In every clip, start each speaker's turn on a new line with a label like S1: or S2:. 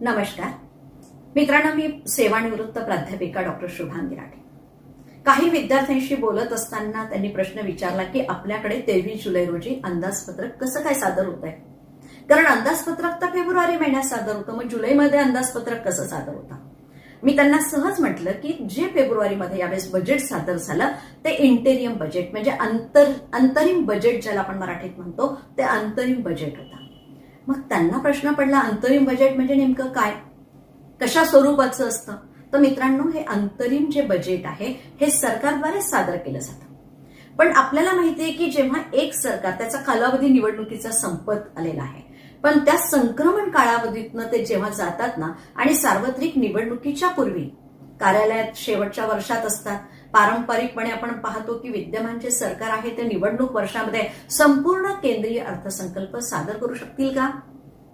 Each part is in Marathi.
S1: नमस्कार. मित्रांनो मी सेवानिवृत्त प्राध्यापिका डॉक्टर शुभांगी राठे काही विद्यार्थ्यांशी बोलत असताना त्यांनी प्रश्न विचारला की आपल्याकडे तेवीस जुलै रोजी अंदाजपत्रक कसं काय सादर होत आहे कारण अंदाजपत्रक तर फेब्रुवारी महिन्यात सादर होतं मग जुलैमध्ये अंदाजपत्रक कसं सादर होतं? मी त्यांना सहज म्हटलं की जे फेब्रुवारीमध्ये यावेळेस बजेट सादर झालं ते इंटेरियम बजेट म्हणजे अंतर अंतरिम बजेट ज्याला आपण मराठीत म्हणतो ते अंतरिम बजेट होतं. मग त्यांना प्रश्न पडला अंतरिम बजेट म्हणजे नेमकं काय? कशा स्वरूपाचं असतं? तर मित्रांनो हे अंतरिम जे बजेट आहे हे सरकारद्वारे सादर केलं जातं. पण आपल्याला माहितीये की जेव्हा एक सरकार त्याचा कालावधी निवडणुकीचा संपत आलेला आहे पण त्या संक्रमण काळावधीतनं ते जेव्हा जातात ना आणि सार्वत्रिक निवडणुकीच्या पूर्वी कार्यालयात शेवटच्या वर्षात असतात पारंपरिकपणे आपण पाहतो की विद्यमान जे सरकार आहे ते निवडणूक वर्षामध्ये संपूर्ण केंद्रीय अर्थसंकल्प सादर करू शकतील का?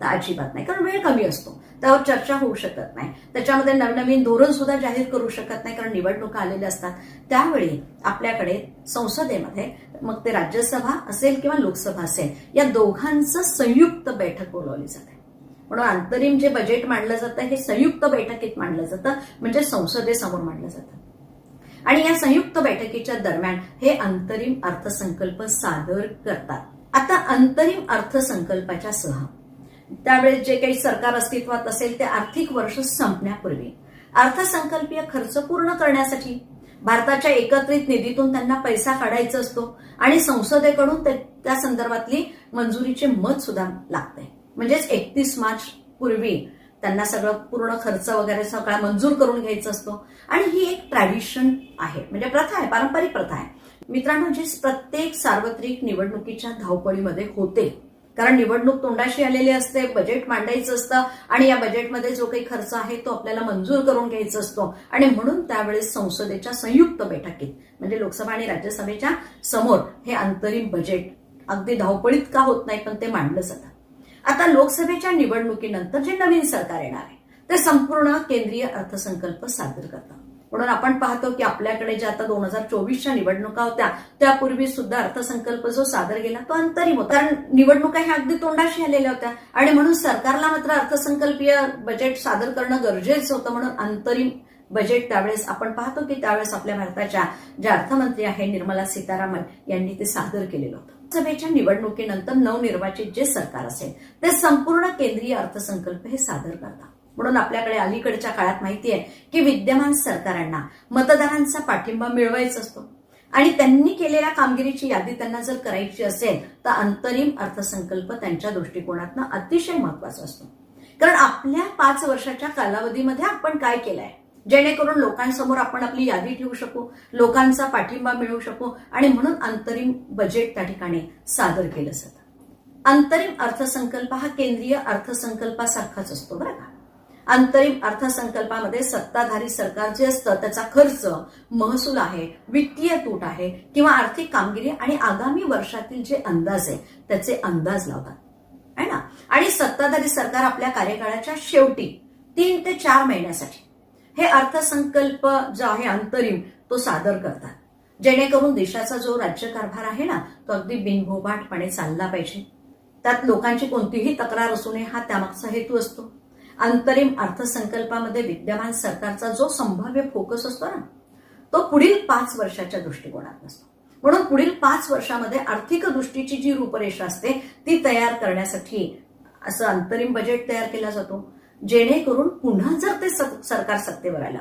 S1: तर अजिबात नाही कारण वेळ कमी असतो. त्यावर चर्चा होऊ शकत नाही. त्याच्यामध्ये नवनवीन धोरण सुद्धा जाहीर करू शकत नाही कारण निवडणुका आलेल्या असतात. त्यावेळी आपल्याकडे संसदेमध्ये मग ते राज्यसभा असेल किंवा लोकसभा असेल या दोघांचं संयुक्त बैठक बोलवली जाते. म्हणून अंतरिम जे बजेट मांडलं जातं हे संयुक्त बैठकीत मांडलं जातं. म्हणजे संसदेसमोर मांडलं जातं. आणि या संयुक्त बैठकीच्या दरम्यान हे अंतरिम अर्थसंकल्प सादर करतात. आता अंतरिम अर्थसंकल्पाच्या सह. त्यावेळेस जे काही सरकार अस्तित्वात असेल ते आर्थिक वर्ष संपण्यापूर्वी अर्थसंकल्पीय खर्च पूर्ण करण्यासाठी भारताच्या एकत्रित निधीतून त्यांना पैसा काढायचा असतो आणि संसदेकडून त्या संदर्भातली मंजुरीचे मत सुद्धा लागते. म्हणजेच एकतीस मार्च पूर्वी त्यांना सगळं पूर्ण खर्च वगैरे सगळा मंजूर करून घ्यायचा असतो. आणि ही एक ट्रॅडिशन आहे. म्हणजे प्रथा आहे पारंपरिक प्रथा आहे. मित्रांनो जी प्रत्येक सार्वत्रिक निवडणुकीच्या धावपळीमध्ये होते. कारण निवडणूक तोंडाशी आलेली असते बजेट मांडायचं असतं आणि या बजेटमध्ये जो काही खर्च आहे तो आपल्याला मंजूर करून घ्यायचा असतो. आणि म्हणून त्यावेळेस संसदेच्या संयुक्त बैठकीत म्हणजे लोकसभा आणि राज्यसभेच्या समोर हे अंतरिम बजेट अगदी धावपळीत का होत नाही पण ते मांडलं जातं. आता लोकसभेच्या निवडणुकीनंतर जे नवीन सरकार येणार आहे ते संपूर्ण केंद्रीय अर्थसंकल्प सादर करतात. म्हणून आपण पाहतो की आपल्याकडे ज्या आता दोन हजार चोवीसच्या निवडणुका होत्या त्यापूर्वी सुद्धा अर्थसंकल्प जो सादर केला तो अंतरिम होता. कारण निवडणुका ह्या अगदी तोंडाशी आलेल्या होत्या. आणि म्हणून सरकारला मात्र अर्थसंकल्पीय बजेट सादर करणं गरजेचं होतं. म्हणून अंतरिम बजेट त्यावेळेस आपण पाहतो की त्यावेळेस आपल्या भारताच्या ज्या अर्थमंत्री आहे निर्मला सीतारामन यांनी ते सादर केलेलं होतं. लोकसभेच्या निवडणुकीनंतर नवनिर्वाचित जे सरकार असेल ते संपूर्ण केंद्रीय अर्थसंकल्प हे सादर करतात. म्हणून आपल्याकडे अलीकडच्या काळात माहिती आहे की विद्यमान सरकारांना मतदारांचा पाठिंबा मिळवायचा असतो. आणि त्यांनी केलेल्या कामगिरीची यादी त्यांना जर करायची असेल तर अंतरिम अर्थसंकल्प त्यांच्या दृष्टिकोनातनं अतिशय महत्त्वाचा असतो. कारण आपल्या पाच वर्षाच्या कालावधीमध्ये आपण काय केलंय? जेणेकरून लोकांसमोर आपण आपली यादी ठेवू शकू लोकांचा पाठिंबा मिळवू शकू आणि म्हणून अंतरिम बजेट त्या ठिकाणी सादर केलं जातं. अंतरिम अर्थसंकल्प हा केंद्रीय अर्थसंकल्पासारखाच असतो बरं का? अंतरिम अर्थसंकल्पामध्ये सत्ताधारी सरकार जे असतं त्याचा खर्च महसूल आहे वित्तीय तूट आहे किंवा आर्थिक कामगिरी आणि आगामी वर्षातील जे अंदाज आहे त्याचे अंदाज लावतात. है ना? आणि सत्ताधारी सरकार आपल्या कार्यकाळाच्या शेवटी तीन ते चार महिन्यासाठी हे अर्थसंकल्प जो आहे अंतरिम तो सादर करतात. जेणेकरून देशाचा जो राज्यकारभार आहे ना तो अगदी बिनभोभाटपणे चालला पाहिजे. त्यात लोकांची कोणतीही तक्रार असू नये हा त्यामागचा हेतू असतो. अंतरिम अर्थसंकल्पामध्ये विद्यमान सरकारचा जो संभाव्य फोकस असतो ना तो पुढील पाच वर्षाच्या दृष्टिकोनात असतो म्हणून पुढील पाच वर्षामध्ये आर्थिक दृष्टीची जी रूपरेषा असते ती तयार करण्यासाठी असं अंतरिम बजेट तयार केला जातो. जेणेकरून पुन्हा जर ते सरकार सत्तेवर आलं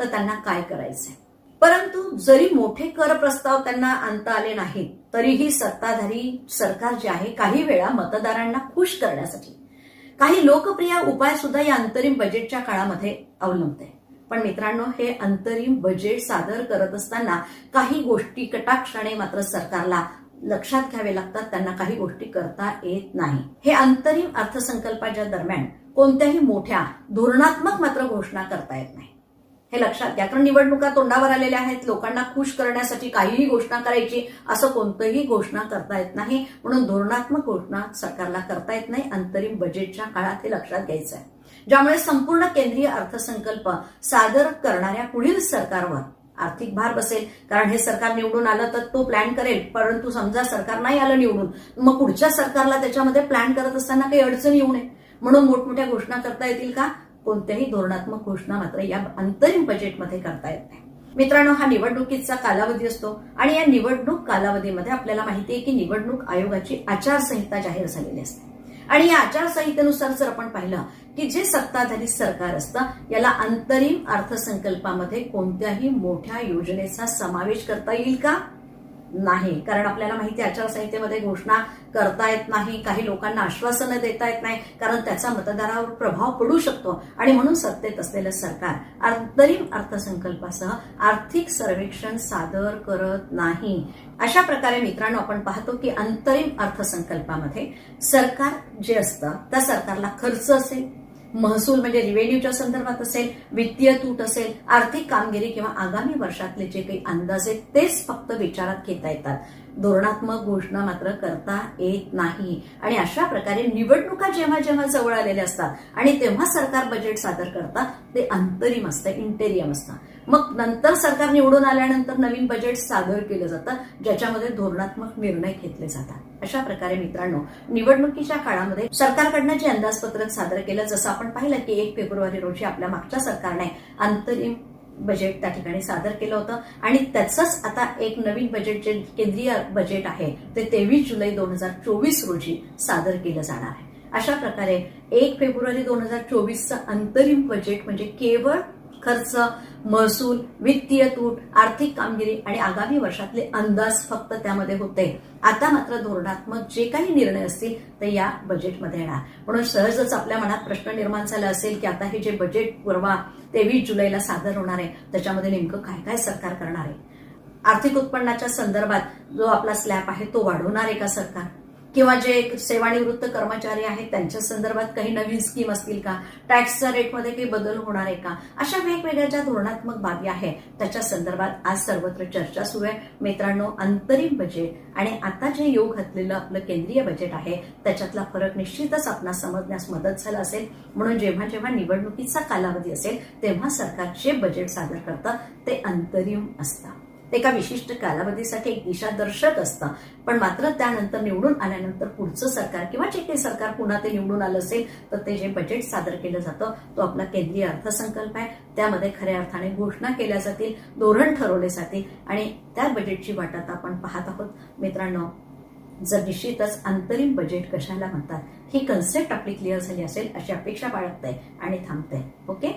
S1: तर त्यांना काय करायचंय? परंतु जरी मोठे कर प्रस्ताव त्यांना आणता आले नाहीत तरीही सत्ताधारी सरकार जे आहे काही वेळा मतदारांना खुश करण्यासाठी काही लोकप्रिय उपाय सुद्धा या अंतरिम बजेटच्या काळामध्ये अवलंबते पण मित्रांनो हे अंतरिम बजेट सादर करत असताना काही गोष्टी कटाक्षाने मात्र सरकारला लक्षात घ्यावे लागतात त्यांना काही गोष्टी करता येत नाही. हे अंतरिम अर्थसंकल्पाच्या दरम्यान कोणत्याही मोठ्या धोरणात्मक मात्र घोषणा करता येत नाही. हे लक्षात घ्या कारण निवडणुका तोंडावर आलेल्या आहेत. लोकांना खुश करण्यासाठी काहीही घोषणा करायची असं कोणतंही घोषणा करता येत नाही. म्हणून धोरणात्मक घोषणा सरकारला करता येत नाही. अंतरिम बजेटच्या काळात हे लक्षात घ्यायचं आहे. ज्यामुळे संपूर्ण केंद्रीय अर्थसंकल्प सादर करणाऱ्या पुढील सरकारवर आर्थिक भार बसेल. कारण हे सरकार निवडून आलं तर तो प्लॅन करेल. परंतु समजा सरकार नाही आलं निवडून मग पुढच्या सरकारला त्याच्यामध्ये प्लॅन करत असताना काही अडचण येऊ नये. म्हणून मोठमोठ्या घोषणा करता येतील का? कोणत्याही धोरणात्मक घोषणा मात्र या अंतरिम बजेटमध्ये करता येत नाही. मित्रांनो हा निवडणुकीचा कालावधी असतो आणि या निवडणूक कालावधीमध्ये आपल्याला माहिती आहे की निवडणूक आयोगाची आचारसंहिता जाहीर झालेली असते. आणि या आचारसंहितेनुसार जर आपण पाहिलं की जे सत्ताधारी सरकार असतं याला अंतरिम अर्थसंकल्पामध्ये कोणत्याही मोठ्या योजनेचा समावेश करता येईल का? नाही. कारण आपल्याला माहिती आहे, आचारसंहितेमध्ये घोषणा करता येत नाही काही लोकांना आश्वासनं देता येत नाही कारण त्याचा मतदारावर प्रभाव पडू शकतो. आणि म्हणून सत्तेत असलेलं सरकार अंतरिम अर्थसंकल्पासह आर्थिक सर्वेक्षण सादर करत नाही. अशा प्रकारे मित्रांनो आपण पाहतो की अंतरिम अर्थसंकल्पामध्ये सरकार जे असतं त्या सरकारला खर्च असेल महसूल म्हणजे रिव्हेन्यूच्या संदर्भात असेल वित्तीय तूट असेल आर्थिक कामगिरी किंवा आगामी वर्षातले जे काही अंदाज आहेत तेच फक्त विचारात घेता येतात. धोरणात्मक घोषणा मात्र करता येत नाही. आणि अशा प्रकारे निवडणुका जेव्हा जेव्हा जवळ आलेल्या असतात आणि तेव्हा सरकार बजेट सादर करतात ते अंतरिम असतं इंटेरियम असतं. मग नंतर सरकार निवडून आल्यानंतर नवीन बजेट सादर केलं जातं ज्याच्यामध्ये धोरणात्मक निर्णय घेतले जातात. अशा प्रकारे मित्रांनो निवडणुकीच्या काळामध्ये सरकारकडनं जे अंदाजपत्रक सादर केलं जसं आपण पाहिलं की एक फेब्रुवारी रोजी आपल्या मागच्या सरकारने अंतरिम बजेट त्या ठिकाणी सादर केलं होतं आणि त्याचंच आता एक नवीन बजेट जे केंद्रीय बजेट आहे ते तेवीस जुलै दोन हजार चोवीस रोजी सादर केलं जाणार आहे. अशा प्रकारे एक फेब्रुवारी दोन हजार चोवीसचं अंतरिम बजेट म्हणजे केवळ खर्च महसूल वित्तीय तूट आर्थिक कामगिरी आणि आगामी वर्षातले अंदाज फक्त त्यामध्ये होते. आता मात्र धोरणात्मक जे काही निर्णय असतील ते या बजेटमध्ये येणार. म्हणून सहजच आपल्या मनात प्रश्न निर्माण झाला असेल की आता हे जे बजेट परवा तेवीस जुलैला सादर होणार आहे. त्याच्यामध्ये नेमकं काय काय सरकार करणार आहे? आर्थिक उत्पन्नाच्या संदर्भात जो आपला स्लॅब आहे तो वाढवणार आहे का सरकार? किंवा जे सेवानिवृत्त कर्मचारी आहेत त्यांच्या संदर्भात काही नवीन स्कीम असतील का? टॅक्सच्या रेटमध्ये काही बदल होणार आहे का? अशा वेगवेगळ्या ज्या धोरणात्मक बाबी आहेत त्याच्या संदर्भात आज सर्वत्र चर्चा सुरू आहे. मित्रांनो अंतरिम बजेट आणि आता जे योग घातलेलं आपलं केंद्रीय बजेट आहे त्याच्यातला फरक निश्चितच आपणास समजण्यास मदत झाला असेल. म्हणून जेव्हा जेव्हा निवडणुकीचा कालावधी असेल तेव्हा सरकार जे बजेट सादर करतं ते अंतरिम असतं. एका विशिष्ट कालावधीसाठी एक दिशादर्शक असतं. पण मात्र त्यानंतर निवडून आल्यानंतर पुढचं सरकार किंवा जे काही सरकार पुन्हा ते निवडून आलं असेल तर ते जे बजेट सादर केलं जातं तो आपला केंद्रीय अर्थसंकल्प आहे. त्यामध्ये खऱ्या अर्थाने घोषणा केल्या जातील धोरण ठरवले जातील आणि त्या बजेटची वाट आता आपण पाहत आहोत. मित्रांनो जर निश्चितच अंतरिम बजेट कशाला म्हणतात ही कन्सेप्ट आपली क्लिअर झाली असेल अशी अपेक्षा बाळगते आणि थांबते ओके?